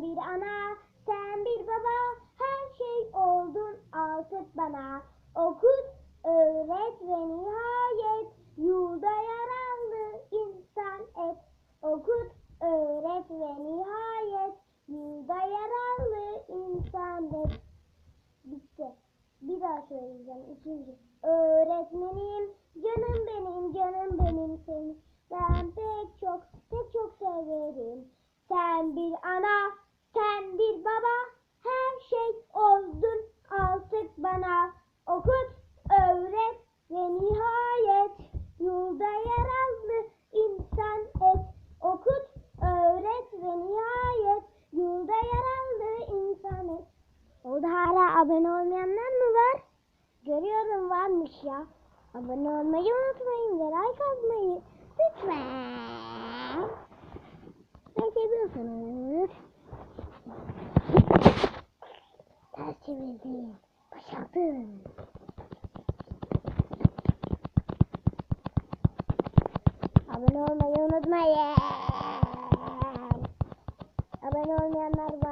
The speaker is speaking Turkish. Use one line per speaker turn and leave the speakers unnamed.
Sen bir ana, sen bir baba, her şey oldun altıp bana. Okut, öğret ve nihayet yurda yararlı insan et. Okut, öğret ve nihayet yurda yararlı insan et. Bitti. Bir daha söyleyeceğim. İkinci. Öğretmenim, canım benim, canım benim seni. Ben sen bir baba, her şey oldun artık bana. Okut, öğret ve nihayet yolda yararlı insan et. Okut, öğret ve nihayet yolda yararlı insan et. Orada hala abone olmayanlar mı var? Görüyorum varmış ya. Abone olmayı unutmayın ve like atmayı. Lütfen. Çevirdim. Başardım. Abone olmayı unutmayın. Abone olmayanlar var.